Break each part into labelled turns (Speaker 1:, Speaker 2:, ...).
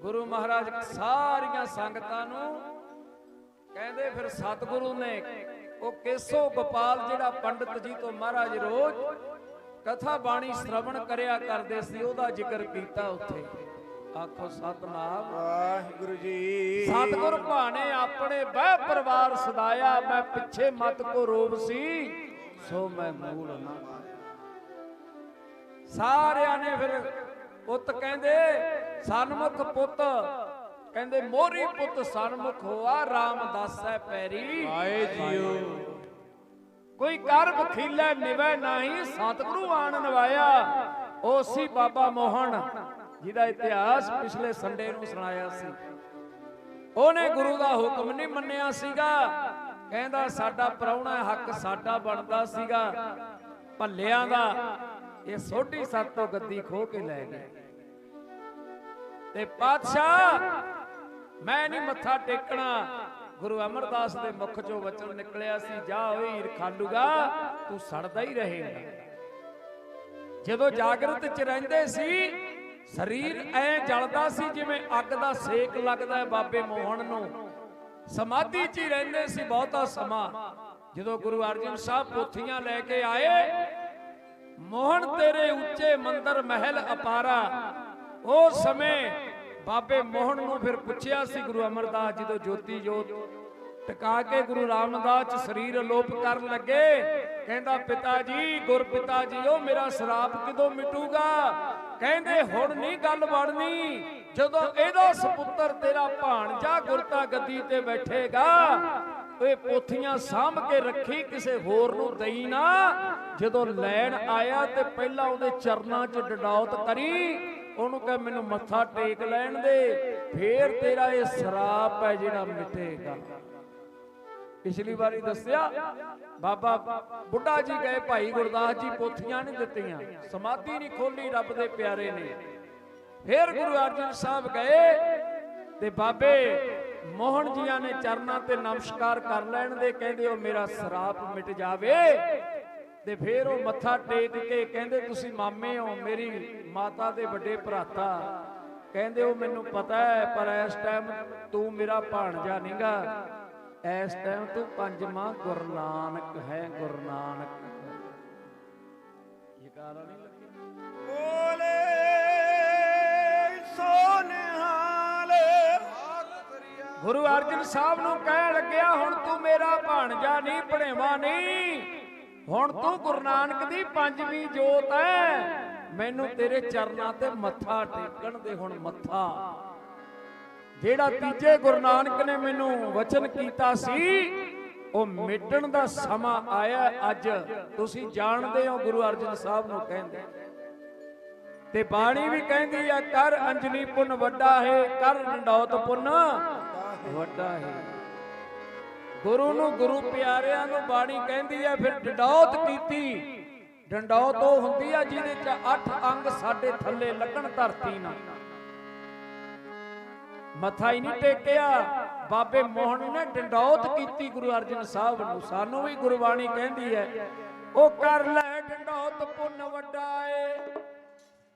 Speaker 1: ਗੁਰੂ ਮਹਾਰਾਜ ਸਾਰੀਆਂ ਸੰਗਤਾਂ ਨੂੰ ਕਹਿੰਦੇ ਫਿਰ ਸਤਿਗੁਰੂ ਨੇ ਉਹ ਕੇਸੋ ਗੋਪਾਲ ਜਿਹੜਾ ਪੰਡਤ ਜੀ ਤੋਂ ਮਹਾਰਾਜ ਰੋਜ਼ ਕਥਾ ਬਾਣੀ ਸ਼ਰਵਣ ਕਰਿਆ ਕਰਦੇ ਸੀ ਉਹਦਾ ਜ਼ਿਕਰ ਕੀਤਾ ਉੱਥੇ। ਆਖੋ ਸਤਨਾਮ।
Speaker 2: ਵਾਹਿਗੁਰੂ ਜੀ।
Speaker 1: ਸਤਿਗੁਰ ਭਾਣੇ ਆਪਣੇ ਬਹਿ ਪਰਿਵਾਰ ਸਦਾਇਆ ਮੈਂ ਪਿੱਛੇ ਮਤ ਕੋ ਰੋਬ ਸੀ ਸੋ ਮੈਂ ਮੂਲ ਨਾ ਸਾਰਿਆਂ ਨੇ ਫਿਰ ਪੁੱਤ ਕਹਿੰਦੇ ਸਨਮੁਖ ਪੁੱਤ। ਕਹਿੰਦੇ ਮੋਰੀ ਪੁੱਤ ਸਨਮੁਖ ਹੋਆ ਰਾਮਦਾਸੈ ਪੈਰੀ।
Speaker 2: ਆਏ ਜੀਓ
Speaker 1: ਕੋਈ ਕਰ ਬਖੀਲੇ ਨਿਵੈ ਨਹੀਂ ਸਤਿਗੁਰੂ ਆਣ ਨਵਾਇਆ। ਉਹ ਸੀ ਬਾਬਾ ਮੋਹਨ ਜਿਹਦਾ ਇਤਿਹਾਸ ਪਿਛਲੇ ਸੰਡੇ ਨੂੰ ਸੁਣਾਇਆ ਸੀ। ਉਹਨੇ ਗੁਰੂ ਦਾ ਹੁਕਮ ਨਹੀਂ ਮੰਨਿਆ ਸੀਗਾ। ਕਹਿੰਦਾ ਸਾਡਾ ਪ੍ਰਾਹੁਣਾ ਹੱਕ ਸਾਡਾ ਬਣਦਾ ਸੀਗਾ। ਭੱਲਿਆਂ ਦਾ ਇਹ ਸੋਢੀ ਸੱਤ ਤੋਂ ਗੱਦੀ ਖੋ ਕੇ ਲੈ ਗਏ। ਤੇ ਪਾਤਸ਼ਾਹ, ਮੈਂ ਨਹੀਂ ਮੱਥਾ ਟੇਕਣਾ। ਗੁਰੂ ਅਮਰਦਾਸ ਦੇ ਮੁਖ ਚੋਂ ਵਚਨ ਨਿਕਲਿਆ ਸੀ, ਜਾ ਓਏ ਹੀਰ ਤੂੰ ਸੜਦਾ ਹੀ ਰਹੇਗਾ। ਜਦੋਂ ਜਾਗਰਤ ਚ ਰਹਿੰਦੇ ਸੀ, ਸਰੀਰ ਐ ਜਲਦਾ ਸੀ ਜਿਵੇਂ ਅੱਗ ਦਾ ਸੇਕ ਲੱਗਦਾ ਹੈ ਬਾਬੇ ਮੋਹਨ ਨੂੰ। ਸਮਾਧੀ 'ਚ ਹੀ ਰਹਿੰਦੇ ਸੀ ਬਹੁਤਾ ਸਮਾਂ। ਜਦੋਂ ਗੁਰੂ ਅਰਜਨ ਸਾਹਿਬ ਪੋਥੀਆਂ ਲੈ ਕੇ ਆਏ, ਮੋਹਨ ਤੇਰੇ ਉੱਚੇ ਮੰਦਰ ਮਹਿਲ ਅਪਾਰਾ ਉਹ ਸਮੇਂ ਬਾਬੇ ਮੋਹਨ ਨੂੰ ਫਿਰ ਪੁੱਛਿਆ ਸੀ ਗੁਰੂ ਅਮਰਦਾਸ ਜੀ ਤੋਂ, ਜੋਤੀ ਜੋਤ, ਟਿਕਾ ਕੇ ਗੁਰੂ ਰਾਮਦਾਸ ਚ ਸਰੀਰ ਅਲੋਪ ਕਰਨ ਲੱਗੇ? ਕਹਿੰਦਾ, ਪਿਤਾ ਜੀ, ਗੁਰ ਪਿਤਾ ਜੀ ਉਹ ਮੇਰਾ ਸ਼ਰਾਪ ਕਦੋਂ ਮਿਟੂਗਾ? ਕਹਿੰਦੇ, ਹੁਣ ਨਹੀਂ ਗੱਲ ਬਣਨੀ। ਜਦੋਂ ਇਹਦਾ ਸੁਪੁੱਤਰ ਤੇਰਾ ਭਾਣਜਾ ਗੁਰਤਾ ਗੱਦੀ ਤੇ ਬੈਠੇਗਾ ਇਹ ਪੋਥੀਆਂ ਸਾਂਭ ਕੇ ਰੱਖੀ ਕਿਸੇ ਹੋਰ ਨੂੰ ਦੇਈ ਨਾ। ਜਦੋਂ ਲੈਣ ਆਇਆ ਤੇ ਪਹਿਲਾਂ ਉਹਦੇ ਚਰਨਾਂ 'ਚ ਡਡੌਤ ਕਰੀ ਉਹਨੂੰ ਕਹੇ ਮੈਨੂੰ ਮੱਥਾ ਟੇਕ ਲੈਣ ਦੇ, ਫੇਰ ਤੇਰਾ ਇਹ ਸਰਾਪ ਹੈ ਜਿਹੜਾ ਮਿਟੇਗਾ। ਪਿਛਲੀ ਵਾਰੀ ਦੱਸਿਆ, ਬਾਬਾ ਬੁੱਢਾ ਜੀ ਗਏ, ਭਾਈ ਗੁਰਦਾਸ ਜੀ ਪੋਥੀਆਂ ਨਹੀਂ ਦਿੱਤੀਆਂ, ਸਮਾਧੀ ਨਹੀਂ ਖੋਲੀ ਰੱਬ ਦੇ ਪਿਆਰੇ ਨੇ। ਫੇਰ ਗੁਰੂ ਅਰਜਨ ਸਾਹਿਬ ਗਏ ਤੇ ਬਾਬੇ ਮੋਹਨ ਜੀਆਂ ਨੇ ਚਰਨਾਂ ਤੇ ਨਮਸਕਾਰ ਕਰ ਲੈਣ ਦੇ, ਕਹਿੰਦੇ ਉਹ ਮੇਰਾ ਸਰਾਪ ਮਿਟ ਜਾਵੇ। ਤੇ ਫਿਰ ਉਹ ਮੱਥਾ ਟੇਕ ਕੇ ਕਹਿੰਦੇ ਤੁਸੀਂ ਮਾਮੇ ਹੋ ਮੇਰੀ ਮਾਤਾ ਦੇ ਵੱਡੇ ਭਰਾਤਾ। ਕਹਿੰਦੇ ਉਹ ਮੈਨੂੰ ਪਤਾ ਹੈ ਪਰ ਇਸ ਟਾਈਮ ਤੂੰ ਮੇਰਾ ਭਾਣਜਾ ਨਹੀਂਗਾ ਇਸ ਟਾਈਮ ਤੂੰ ਪੰਜਵਾਂ ਗੁਰੂ ਨਾਨਕ ਹੈ ਗੁਰੂ ਨਾਨਕ ਇਹ ਕਾਰਾ ਨਹੀਂ
Speaker 2: ਬੋਲੇ ਸੋਨਿਹਾਲ।
Speaker 1: ਗੁਰੂ ਅਰਜਨ ਸਾਹਿਬ ਨੂੰ ਕਹਿਣ ਲੱਗਿਆ ਹੁਣ ਤੂੰ ਮੇਰਾ ਭਾਣਜਾ ਨਹੀਂ ਭਣੇਵਾ ਨਹੀਂ ਹੁਣ ਤੂੰ ਗੁਰੂ ਨਾਨਕ ਦੀ ਪੰਜਵੀਂ ਜੋਤ ਹੈ ਮੈਨੂੰ ਤੇਰੇ ਚਰਨਾਂ ਤੇ ਮੱਥਾ ਟੇਕਣ ਦੇ ਹੁਣ ਮੱਥਾ। ਜਿਹੜਾ ਤੀਜੇ ਗੁਰੂ ਨਾਨਕ ਨੇ ਮੈਨੂੰ ਵਚਨ ਕੀਤਾ ਸੀ, ਉਹ ਮਿਟਣ ਦਾ ਸਮਾਂ ਆਇਆ ਅੱਜ। ਤੁਸੀਂ ਜਾਣਦੇ ਹੋ ਗੁਰੂ ਅਰਜਨ ਸਾਹਿਬ ਨੂੰ ਕਹਿੰਦੇ। ਤੇ ਬਾਣੀ ਵੀ ਕਹਿੰਦੀ ਆ, ਕਰ ਅੰਜਨੀ ਪੁੰਨ ਵੱਡਾ ਹੈ, ਕਰ ਡੰਡੌਤ ਪੁੰਨ ਵੱਡਾ ਹੈ। ਗੁਰੂ ਨੂੰ ਗੁਰੂ ਪਿਆਰਿਆਂ ਨੂੰ ਬਾਣੀ ਕਹਿੰਦੀ ਆ, ਫਿਰ ਡੰਡੌਤ ਕੀਤੀ। ਡੰਡੌਤ ਉਹ ਹੁੰਦੀ ਆ ਜਿਹਦੇ ਚ ਅੱਠ ਅੰਗ ਸਾਡੇ ਥੱਲੇ ਲੱਗਣ ਧਰਤੀ ਨਾਲ। ਮੱਥਾ ਹੀ ਨਹੀਂ ਟੇਕਿਆ। ਬਾਬੇ ਮੋਹਨ ਨੇ ਡੰਡੌਤ ਕੀਤੀ ਗੁਰੂ ਅਰਜਨ ਸਾਹਿਬ ਨੂੰ। ਸਾਨੂੰ ਵੀ ਗੁਰਬਾਣੀ ਕਹਿੰਦੀ ਹੈ, ਉਹ ਕਰ ਲੈ ਡੰਡੌਤ ਪੁੰਨ ਵੱਡਾ ਏ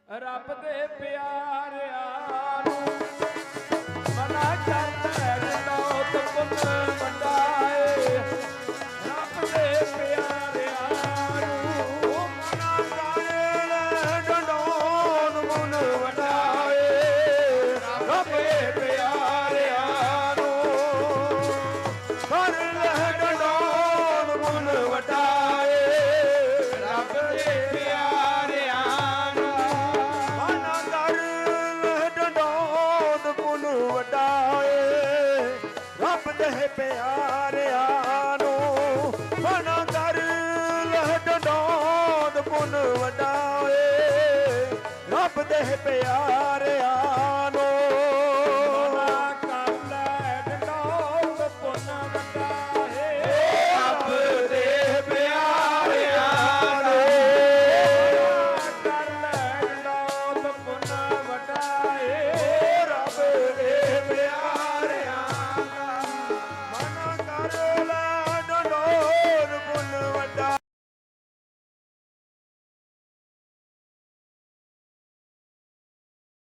Speaker 1: ਰੱਬ ਦੇ ਪਿਆਰਿਆਂ ਰੱਬ ਪਿਆਰਿਆਂ ਨੂੰ ਮਨਾ
Speaker 2: ਕਰ ਲੈ ਪੁਨ ਪੁੰਨ ਵਡਾਏ ਰੱਬ ਦੇ ਪਿਆਰ